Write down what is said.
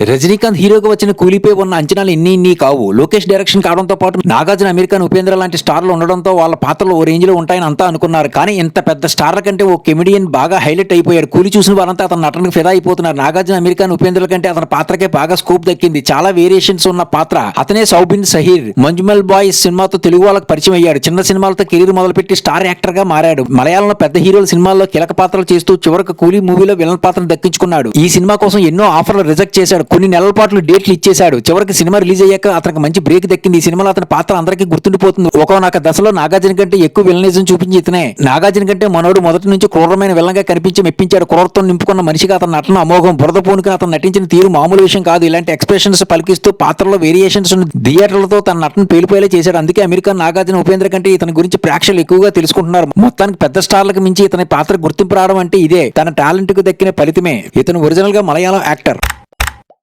రజనీకాంత్ హీరోగా వచ్చిన కూలిపై ఉన్న అంచనాలు ఇన్ని ఇన్ని కావు. లోకేష్ డైరెక్షన్ కావడంతో పాటు నాగార్జున అమెరికన్ ఉపేంద్ర లాంటి స్టార్లు ఉండడంతో వాళ్ళ పాత్రలు ఓ రేంజ్లో ఉంటాయని అంతా అనుకున్నారు. కానీ ఇంత పెద్ద స్టార్ల కంటే ఓ కెమెడియన్ బాగా హైలైట్ అయిపోయాడు. కూలి చూసిన వారంతా అతని నటనకు ఫిదా అయిపోతున్నారు. నాగార్జున అమెరికన్ ఉపేంద్ర కంటే అతని పాత్రకే బాగా స్కోప్ దక్కింది. చాలా వేరియేషన్స్ ఉన్న పాత్ర. అతనే సౌబిన్ సహీర్. మంజుమల్ బాయ్ సినిమాతో తెలుగు వాళ్ళకి పరిచయం అయ్యాడు. చిన్న సినిమాలతో కెరీర్ మొదలుపెట్టి స్టార్ యాక్టర్గా మారాడు. మలయాళంలో పెద్ద హీరోల సినిమాల్లో కీలక పాత్రలు చేస్తూ చివరకు కూలీ మూవీలో విలన్ పాత్రను దక్కించుకున్నాడు. ఈ సినిమా కోసం ఎన్నో ఆఫర్లు రిజెక్ట్ చేశాడు. కొన్ని నెలల పాటు డేట్లు ఇచ్చేశాడు. చివరికి సినిమా రిలీజ్ అయ్యాక అతనికి మంచి బ్రేక్ దక్కింది. ఈ సినిమాలో అతని పాత్ర అందరికీ గుర్తుండిపోతుంది. ఒకనొక దశలో నాగార్జున కంటే ఎక్కువ విలనిజం చూపించి ఇతనే. నాగార్జున కంటే మనోడు మొదటి నుంచి క్రూరమైన విలన్గా కనిపించి మెప్పించాడు. క్రూరత్వం నింపుకున్న మనిషిగా అతని నటన అమోఘం. బురద పూనుకుని అతను నటించిన తీరు మామూలు విషయం కాదు. ఇలాంటి ఎక్స్ప్రెషన్స్ పలికిస్తూ పాత్రలో వేరియేషన్స్ థియేటర్లతో తన నటన పేలిపోయేలా చేశాడు. అందుకే అమెరికా నాగార్జున ఉపేంద్ర కంటే ఇతని గురించి ప్రేక్షకులు ఎక్కువగా తెలుసుకుంటున్నారు. మొత్తానికి పెద్ద స్టార్లకు మించి ఇతని పాత్ర గుర్తింపు రావడం అంటే ఇదే. తన టాలెంట్కు దక్కిన ఫలితమే ఇతను ఒరిజినల్గా మలయాళం యాక్టర్.